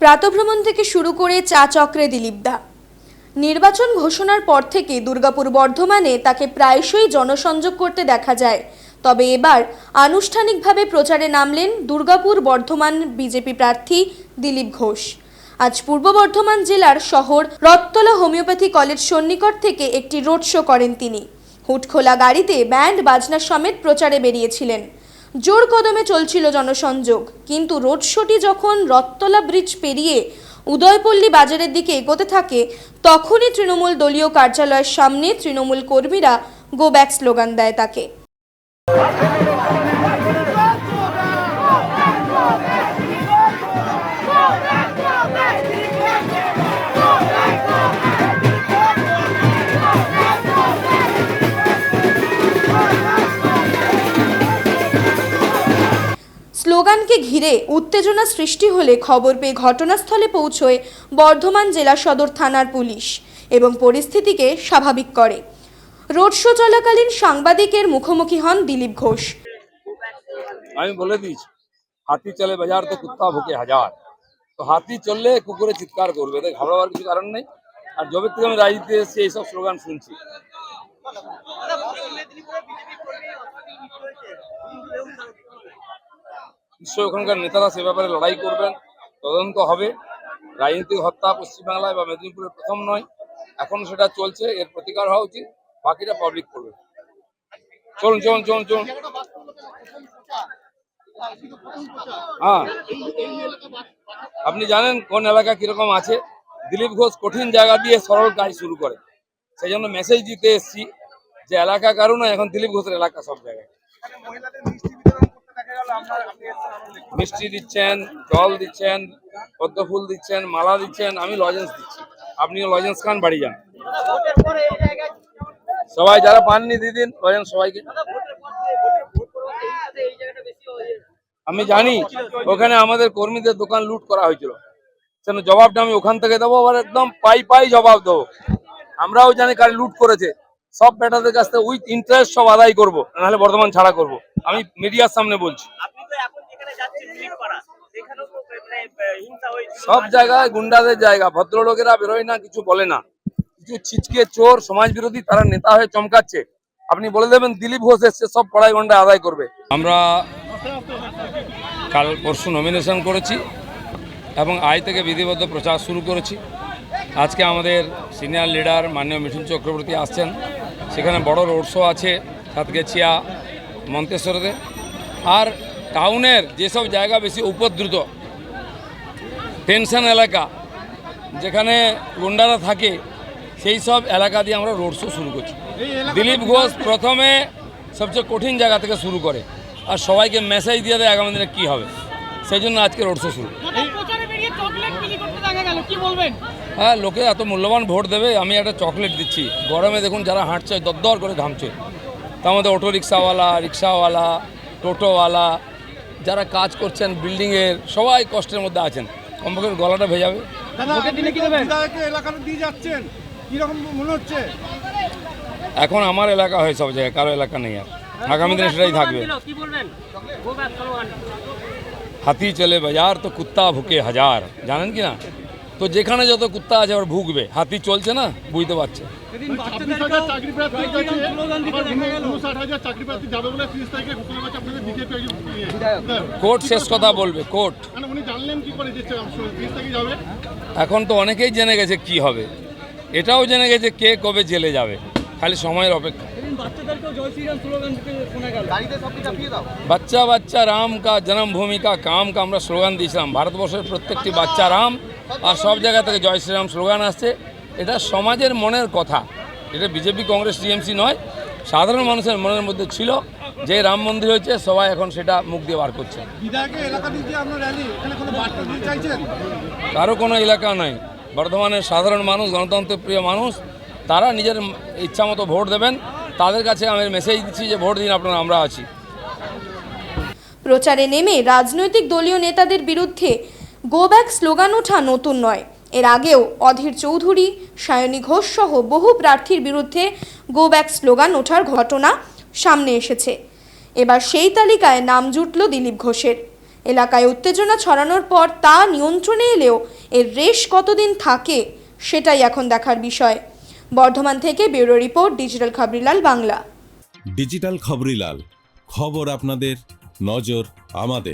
প্রাতভ্রমণ থেকে শুরু করে চা চক্রে দিলীপ দা। নির্বাচন ঘোষণার পর থেকে দুর্গাপুর বর্ধমানে তাকে প্রায়শই জনসংযোগ করতে দেখা যায়। তবে এবার আনুষ্ঠানিকভাবে প্রচারে নামলেন দুর্গাপুর বর্ধমান বিজেপি প্রার্থী দিলীপ ঘোষ। আজ পূর্ব বর্ধমান জেলার শহর রত্তলা হোমিওপ্যাথি কলেজ সন্নিকট থেকে একটি রোড শো করেন তিনি। হুটখোলা গাড়িতে ব্যান্ড বাজনা সমেত প্রচারে বেরিয়েছিলেন। জোর কদমে চলছিল জনসংযোগ। কিন্তু রোড শোটি যখন রত্তলা ব্রিজ পেরিয়ে উদয়পল্লী বাজারের দিকে এগোতে থাকে, তখনই তৃণমূল দলীয় কার্যালয়ের সামনে তৃণমূল কর্মীরা গো ব্যাক স্লোগান দেয় তাকে। স্লোগানকে ঘিরে উত্তেজনা সৃষ্টি হলে খবর পেয়ে ঘটনাস্থলে পৌঁছয় বর্ধমান জেলা সদর থানার পুলিশ এবং পরিস্থিতিকে স্বাভাবিক করে। রোড শো চলাকালীন সাংবাদিকের মুখোমুখি হন দিলীপ ঘোষ। আমি বলে দিয়েছি, হাতি চলে বাজার তো কুত্তা ভুকে হাজার। তো হাতি চললে কুকুরে চিৎকার করবে এতে ঘাবড়াবার কিছু কারণ নেই। আর যবে থেকে আমি রাজনীতিতে এসেছি, এইসব স্লোগান শুনছি। নিশ্চয়ই ওখানকার নেতারা সে ব্যাপারে লড়াই করবেন। তদন্ত হবে। রাজনৈতিক হত্যা পশ্চিমবাংলায় বা মেদিনীপুরে প্রথম নয়। এখন সেটা চলছে, এর প্রতিকার হওয়া উচিত। বাকিটা পাবলিক করবে। চলুন চলুন চলুন চলুন। হ্যাঁ। আপনি জানেন কোন এলাকা কীরকম আছে? দিলীপ ঘোষ কঠিন জায়গা দিয়ে সরল কাজ শুরু করে। সেই জন্য মেসেজ দিতে এসছি যে এলাকা কারণ এখন দিলীপ ঘোষের এলাকা সব জায়গায়। মিষ্টি দিচ্ছেন, জল দিচ্ছেন পদ্ম ফুল দিচ্ছেন, মালা দিচ্ছেন, আমি লজেন্স দিচ্ছি। আপনিও লজেন্স খান, বাড়ি যান। সবাই যারা পাননি দিদিন লজেন্স সবাইকে। আমি জানি, ওখানে আমাদের কর্মীদের দোকান লুট করা হয়েছিল। সেজন্য জবাবটা আমি ওখান থেকে দেবো, আবার একদম পাই পাই জবাব দেবো। আমরাও জানি কার লুট করেছে। সব বেটাদের কাছ থেকে উইথ ইন্টারেস্ট সব আদায় করব, নাহলে বর্তমান ছাড়া করব। আমি মিডিয়ার সামনে বলছি। আপনি তো এখন যেখানে যাচ্ছেন দিলীপপাড়া সেখানেও তো মানে সব জায়গায় গুন্ডাদের জায়গা ভদ্রলোকেরা বেরোয় না কিছু বলে না। কিছু ছিচকে চোর সমাজ বিরোধী তারা নেতা হয়ে চমকাচ্ছে। আপনি বলে দেবেন দিলীপ ঘোষ এসছে সব পড়াই গন্ডা আদায় করবে। আমরা কাল পরশু নমিনেশন করেছি এবং আজ থেকে বিধিবদ্ধ প্রচার শুরু করেছি। আজকে আমাদের সিনিয়র লিডার মাননীয় মিঠুন চক্রবর্তী আসছেন। সেখানে বড় রোড শো আছে সাতগেছিয়া মন্তেশ্বরতে আর টাউনের যেসব জায়গা বেশি উপদ্রুত টেনশন এলাকা যেখানে গুন্ডারা থাকে সেই সব এলাকা দিয়ে আমরা রোড শো শুরু করছি। দিলীপ ঘোষ প্রথমে সবচেয়ে কঠিন জায়গা থেকে শুরু করে আর সবাইকে মেসেজ দিয়ে দেয় আগামী দিনে কী হবে। সেই জন্য আজকে রোড শো শুরু। হ্যাঁ লোকে এত মূল্যবান ভোট দেবে আমি একটা চকলেট দিচ্ছি। গরমে দেখুন যারা হাঁটছে দরদর করে ঘামছে। তার মধ্যে অটো রিক্সাওয়ালা রিক্সাওয়ালা টোটোওয়ালা যারা কাজ করছেন বিল্ডিংয়ের সবাই কষ্টের মধ্যে আছেন। কমপক্ষে গলাটা ভেজাবে। মনে এখন আমার এলাকা হয় সব জায়গায় কারও এলাকা নেই আর। আগামী দিনে সেটাই থাকবে। হাতি চলে বাজার তো কুত্তা ভুকে হাজার। জানেন কি না? তো যেখানে যত কুত্তা আছে আবার ভুগবে। হাতি চলছে না বুঝতে পারছে। কোর্ট শেষ কথা বলবে? কোর্ট। মানে উনি জানলেন কি করে যে তিরিশ তারিখে যাবে। এখন তো অনেকেই জেনে গেছে কি হবে। এটাও জেনে গেছে কে কবে জেলে যাবে। খালি সময়ের অপেক্ষা। বাচ্চা বাচ্চা রাম কা জন্মভূমি কা কাম কা আমরা স্লোগান দিয়েছিলাম। ভারতবর্ষের প্রত্যেকটি বাচ্চা রাম আর সব জায়গা থেকে জয় শ্রীরাম স্লোগান আসছে। এটা সমাজের মনের কথা। এটা বিজেপি কংগ্রেস টিএমসি নয়। সাধারণ মানুষের মনের মধ্যে ছিল যে রাম মন্দির হয়েছে সবাই এখন সেটা মুখ দিয়ে বার করছে। বিধায়কের এলাকা দিয়ে যে আপনার র্যালি এখানে কোনো বার্তা দিতে চাইছেন? কারও কোনো এলাকা নয় বর্ধমানের সাধারণ মানুষ গণতন্ত্রের প্রিয় মানুষ তারা নিজের ইচ্ছা মতো ভোট দেবেন। তাদের কাছে আমি মেসেজ দিচ্ছি যে ভোট দিন আপনারা, আমরা আছি। প্রচারে নেমে রাজনৈতিক দলীয় নেতাদের বিরুদ্ধে গো ব্যাক স্লোগান ওঠা নতুন নয়। এর আগেও অধীর চৌধুরী, সায়নী ঘোষ সহ বহু প্রার্থীর বিরুদ্ধে গো ব্যাক স্লোগান ওঠার ঘটনা সামনে এসেছে। এবার সেই তালিকায় নাম জুটল দিলীপ ঘোষের। এলাকায় উত্তেজনা ছড়ানোর পর তা নিয়ন্ত্রণে এলেও এর রেশ কতদিন থাকে, সেটাই এখন দেখার বিষয়। বর্ধমান থেকে bureau report digital Khaborilal Bangla. Digital Khaborilal খবর আপনাদের নজর আমাদের।